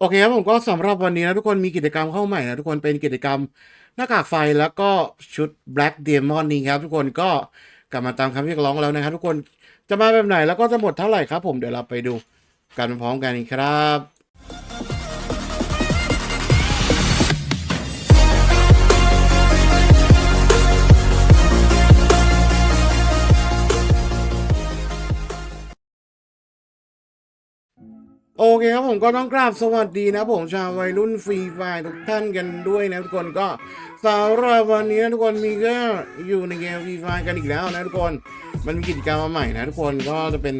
โอเคครับผมก็สำหรับวันนี้นะทุกคนมีกิจกรรมเข้าใหม่นะทุกคนเป็นกิจกรรมหน้ากากไฟแล้วก็ชุด Black Demon นี่ครับทุกคนก็กลับมาตามคำเรียกร้องแล้วนะครับทุกคนจะมาแบบไหนแล้วก็จะหมดเท่าไหร่ครับผมเดี๋ยวเราไปดูกันพร้อมกันครับ เคครับผมก็ต้องกราบสวัสดีนะผมชาววัยรุ่นฟรีไฟทุกท่านกันด้วยนะทุกคนก็สำหรับวันนี้นะทุกคนมีก็อยู่ในเกมฟรีไฟกันอีกแล้วนะทุกคนมันมีกิจกรรมมาใหม่นะทุกคนก็จะเป็น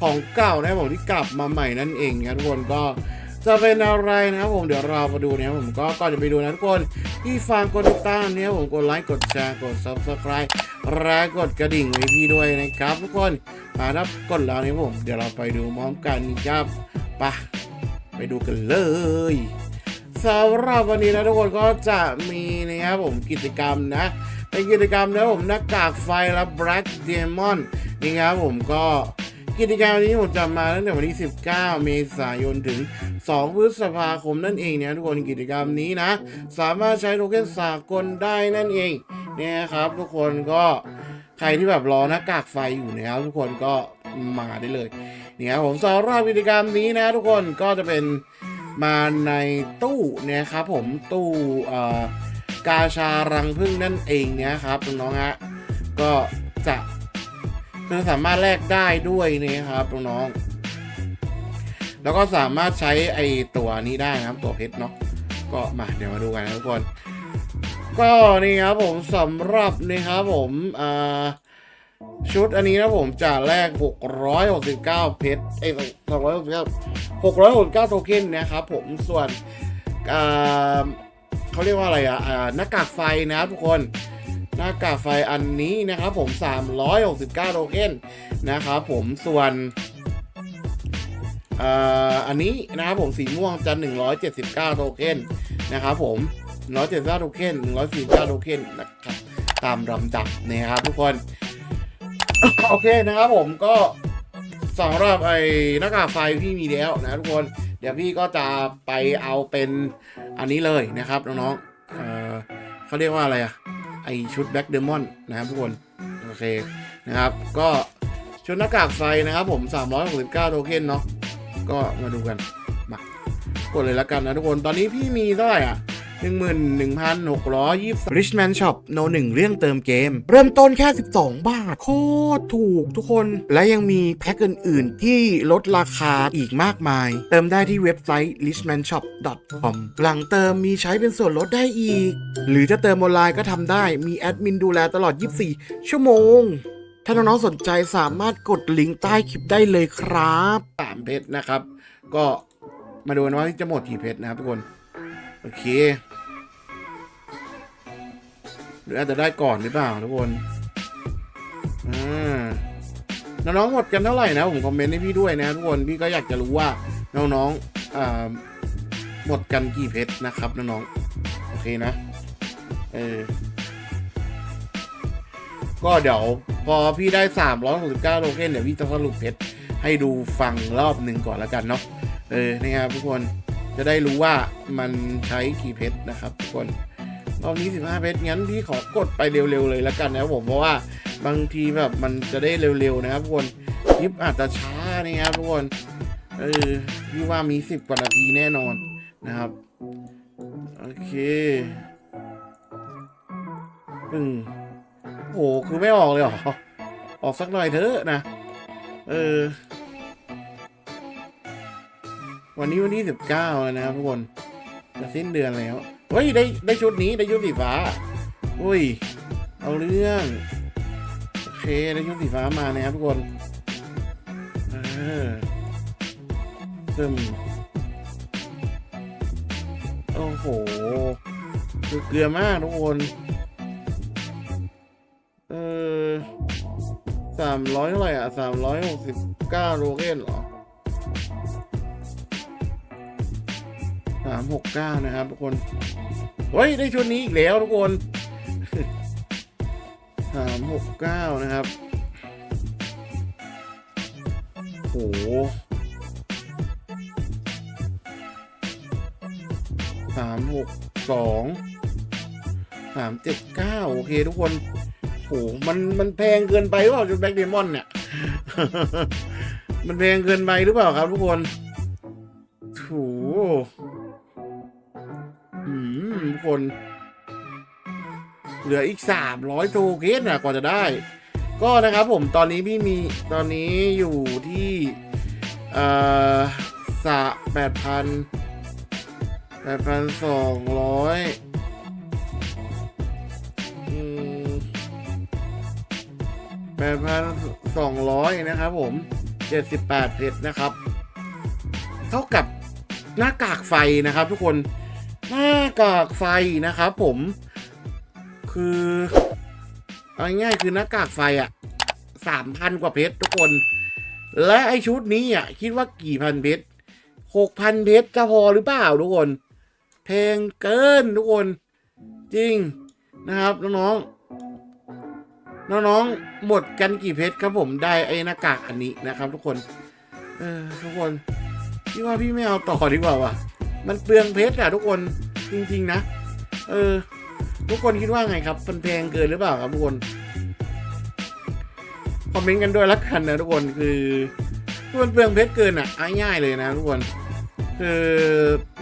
ของเก่านะผมที่กลับมาใหม่นั่นเองนะทุกคนก็จะเป็นอะไรนะครับผมเดี๋ยวเรามาดูนะครับผมก็ก่อนจะไปดูนะทุกคนที่ฟังกดติดตามเนี่ยผมกดไลค์กดแชร์กด subscribe และกดกระดิ่งไว้พี่ด้วยนะครับ ทุกคนมาถ้ากดแล้วเนี่ยผม เดี๋ยวเราไปดูพร้อมกันครับ ปะไปดูกันเลยสำหรับวันนี้นะทุกคนก็จะมีนะครับผมกิจกรรมนะเป็นกิจกรรมนะผมหน้ากากไฟและ Black Demon นี่ครับผมก็กิจกรรมนี้ผมจะมาตั้งแต่วันที่ 19 เมษายนถึง 2 พฤษภาคมนั่นเองเนะทุกคนกิจกรรมนี้นะ สามารถใช้โทเค็นสากลได้นั่นเองเนี่ยครับ ทุกคนก็ใครที่แบบรอหน้ากากไฟอยู่นะครับทุกคนก็มาได้เลย เนี่ยครับผมสำหรับกิจกรรมนี้นะทุกคนก็จะเป็นมาในตู้เนี่ยครับผมตู้เอ่อกาชารังพึ่งนั่นเองเนี่ยครับน้องๆฮะก็จะคือสามารถแลกได้ด้วยนะครับน้องๆแล้วก็สามารถใช้ไอตัวนี้ได้นะครับตัวเพชรเนาะก็มาเดี๋ยวมาดูกันนะทุกคน ก็นี่ครับผมสำหรับนี่ครับผมอ่า ชุดอันนี้นะผมจะแลก 669 เพชรเอ้ย269 669 โทเค็นนะครับผมส่วนเขาเรียกว่าอะไรอะหน้ากากไฟนะครับทุกคนหน้ากากไฟอันนี้นะครับผม 369 โทเค็นนะครับผมส่วนอันนี้นะครับผมสีม่วงจะ 179 โทเค็นนะครับผม 179 โทเค็น149 โทเค็นนะครับตามลำดับนะครับทุกคน โอเคนะครับผมก็สำหรับไอ้หน้ากากไฟพี่มีแล้วนะทุกคนเดี๋ยวพี่ก็จะไปเอาเป็นอันนี้เลยนะครับน้องๆเออเขาเรียกว่าอะไรอะไอชุดแบ็กเดมอนนะครับทุกคนโอเคนะครับก็ชุดหน้ากากไฟนะครับผม 369 โทเค็นเนาะก็มาดูกันมากดเลยละกันนะทุกคนตอนนี้พี่มีเท่าไหร่อะ 11,620 Richman Shop โนหนึ่งเรื่องเติมเกม เริ่มต้นแค่ 12 บาท โคตรถูกทุกคน และยังมีแพ็คอื่น ๆ ที่ลดราคาอีกมากมาย เติมได้ที่เว็บไซต์ richmanshop.com หลังเติมมีใช้เป็นส่วนลดได้อีก หรือจะเติมออนไลน์ก็ทำได้ มีแอดมินดูแลตลอด 24 ชั่วโมงถ้าน้องๆสนใจสามารถกดลิงก์ใต้คลิปได้เลยครับสามเพชรนะครับ ก็มาดูกันว่าจะหมดกี่เพชรนะครับทุกคน โอเค รืออาจจะได้ก่อนหรือเปล่าทุกคนอ่าน้องๆหมดกันเท่าไหร่นะผมคอมเมนต์ให้พี่ด้วยนะทุกคนพี่ก็อยากจะรู้ว่าน้องๆอ่าหมดกันกี่เพชรนะครับน้องๆโอเคนะเออก็เดี๋ยวพอพี่ได้369โทเค็นเดี๋ยวพี่จะสรุปเพชรให้ดูฟังรอบหนึ่งก่อนแล้วกันเนาะเออนะครับทุกคนจะได้รู้ว่ามันใช้กี่เพชรนะครับทุกคน รอบนี้15เพชรงั้นพี่ขอกดไปเร็วๆเลยแล้วกันนะครับผมเพราะว่าบางทีแบบมันจะได้เร็วๆนะครับทุกคนคลิปอาจจะช้านะครับทุกคนเออพี่ว่ามี 10 กว่านาทีแน่นอนนะครับโอเคอืมโอ้โหคือไม่ออกเลยเหรอ ออกสักหน่อยเถอะนะ เออ วันนี้วันที่สิบเก้าแล้วนะครับทุกคนจะสิ้นเดือนแล้ว เฮ้ยได้ได้ชุดนี้ได้ชุดสีฟ้าอุ้ย เอาเรื่องโอเคได้ชุดสีฟ้ามานะครับทุกคนเออซึมโอ้โหคือเกลือมากทุกคนเออสามร้อยเท่าไหร่อะสามร้อยหกสิบเก้าโรเกนเหรอ สามหกเก้านะครับทุกคน เฮ้ย ได้ชุดนี้อีกแล้วทุกคนสามหกเก้านะครับ โหสามหกสองสามเจ็ดเก้าโอเคทุกคนโหมันมันแพงเกินไปหรือเปล่าจุดแบ็กเดมอนเนี่ย มันแพงเกินไปหรือเปล่าครับทุกคน เหลืออีกสามร้อยโทเค็นนะกว่าจะได้ ก็นะครับผมตอนนี้พี่มีตอนนี้อยู่ที่เอ่อสะแปดพันแปดพันสองร้อยแปดพันสองร้อยนะครับผมเจ็ดสิบแปดเพชรนะครับ เท่ากับหน้ากากไฟนะครับทุกคนหน้ากากไฟนะครับผม คือเอาง่ายๆคือหน้ากากไฟอะสามพันกว่าเพชรทุกคน และไอชุดนี้อะ คิดว่ากี่พันเพชรหกพันเพชรจะพอหรือเปล่าทุกคน แพงเกินทุกคน จริงนะครับน้องๆน้องๆหมดกันกี่เพชรครับผมได้ไอหน้ากากอันนี้นะครับ ทุกคนเออทุกคนพี่ว่าพี่ไม่เอาต่อดีกว่าว่ะ มันเปลืองเพชรอะทุกคนจริง ๆ นะ เออ ทุกคนคิดว่าไงครับมันแพงเกินหรือเปล่าครับทุกคนคอมเมนต์กันด้วยละกันนะทุกคนคือมันเปลืองเพชรเกินอะง่ายๆเลยนะทุกคน คือ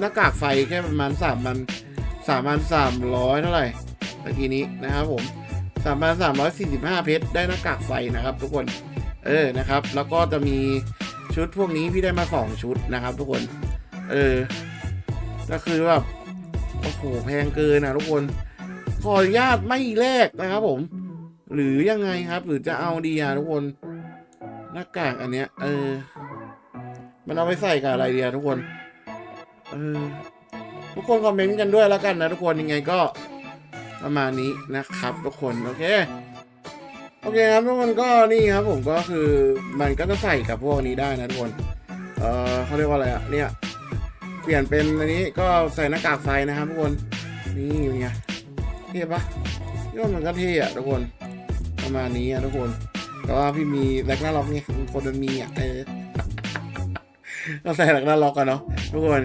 หน้ากากไฟแค่ประมาณสามพันสามพันสามร้อยเท่าไหร่เมื่อกี้นี้นะครับผมสามพันสามร้อยสี่สิบห้าเพชรได้หน้ากากไฟนะครับ ทุกคนเออนะครับ แล้วก็จะมีชุดพวกนี้พี่ได้มาสองชุดนะครับ ทุกคน เออก็คือแบบโอ้โหแพงเกินนะทุกคน ขออนุญาตไม่แลกนะครับผม หรือยังไงครับ หรือจะเอาดีอะทุกคน หน้ากากอันเนี้ย เออ มันเอาไปใส่กับอะไรดีอะทุกคน เออ ทุกคนคอมเมนต์กันด้วยแล้วกันนะทุกคนยังไงก็ประมาณนี้นะครับ ทุกคนโอเคโอเคครับทุกคนก็นี่ครับผมก็คือมันก็จะใส่กับพวกนี้ได้นะทุกคน เออเขาเรียกว่าอะไรอะเนี่ย เปลี่ยนเป็นอันนี้ก็ใส่หน้ากากไฟนะครับทุกคน นี่เป็นไง เท่ปะพี่มันก็เท่อะทุกคน ประมาณนี้อะทุกคน แต่ว่าพี่มีแลกหน้าล็อกไงคนมันมีอะเออก็ใส่แลกหน้าล็อกกันเนาะทุกคน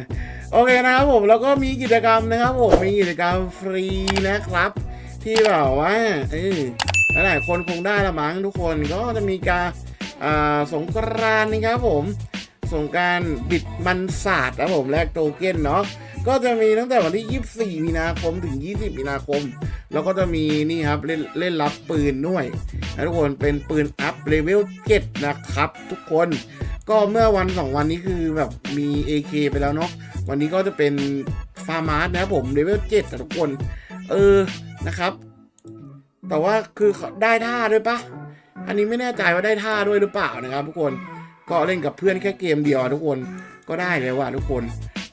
โอเคนะครับผมแล้วก็มีกิจกรรมนะครับผมมีกิจกรรมฟรีนะครับ ที่แบบว่าเออหลายคนคงได้ละมั้งทุกคนก็จะมีการอ่าสงกรานนะครับผม สงการบิดมันศาสตร์นะผมแลกโทเก้นเนาะ ก็จะมีตั้งแต่วันที่ 24 มีนาคมถึง 20 มีนาคม แล้วก็จะมีนี่ครับเล่นเล่นรับปืนด้วยนะทุกคนเป็นปืนอัพเลเวล 7 นะครับ ทุกคนก็เมื่อวันสองวันนี้คือแบบมี AK ไปแล้วเนาะวันนี้ก็จะเป็นฟาร์มาร์สนะครับผมเลเวล7แต่ทุกคน เออนะครับ แต่ว่าคือได้ท่าด้วยปะอันนี้ไม่แน่ใจว่าได้ท่าด้วยหรือเปล่านะครับ ทุกคนก็เล่นกับเพื่อนแค่เกมเดียวทุกคนก็ได้เลยว่ะทุกคน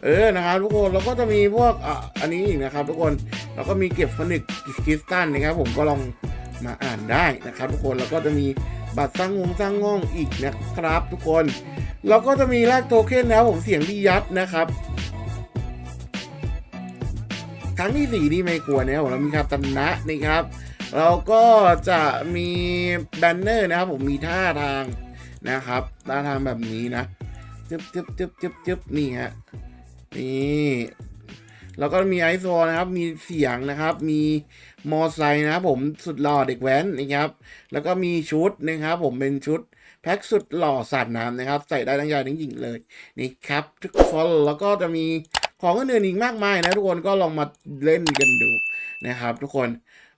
เออนะครับทุกคนแล้วก็จะมีพวกอะอันนี้อีกนะครับ ทุกคนแล้วก็มีเก็บฟนิกคริสตัลนะครับ ผมก็ลองมาอ่านได้นะครับ ทุกคนแล้วก็จะมีบัตรสร้างงงสร้างง่องอีกนะครับ ทุกคนแล้วก็จะมีแลกโทเค็นนะครับผมเสียงดียัดนะครับครั้งที่สี่นี่ไม่กลัวนะครับผมเรามีคาตนะนะครับเราก็จะมีแบนเนอร์นะครับผมมีท่าทางนะครับท่าทางแบบนี้นะจึ๊บจึ๊บจึ๊บจึ๊บจึ๊บนี่ฮะ นี่แล้วก็มีไอโซนะครับ มีเสียงนะครับ มีมอไซค์นะครับผมสุดหล่อเด็กแว้นนะครับ แล้วก็มีชุดนะครับ ผมเป็นชุดแพ็คสุดหล่อสัตว์น้ำนะครับ ใส่ได้ทั้งชายทั้งหญิงเลยนี่ครับ ทุกคนแล้วก็จะมีของอื่นอีกมากมายนะทุกคนก็ลองมาเล่นกันดูนะครับ ทุกคน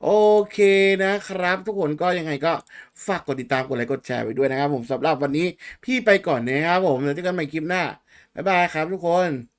โอเคนะครับ ทุกคนก็ยังไงก็ฝากกดติดตามกดไลค์กดแชร์ไปด้วยนะครับ ผมสำหรับวันนี้พี่ไปก่อนนะครับผมแล้วเจอกันใหม่คลิปหน้าบ๊ายบายครับ ทุกคน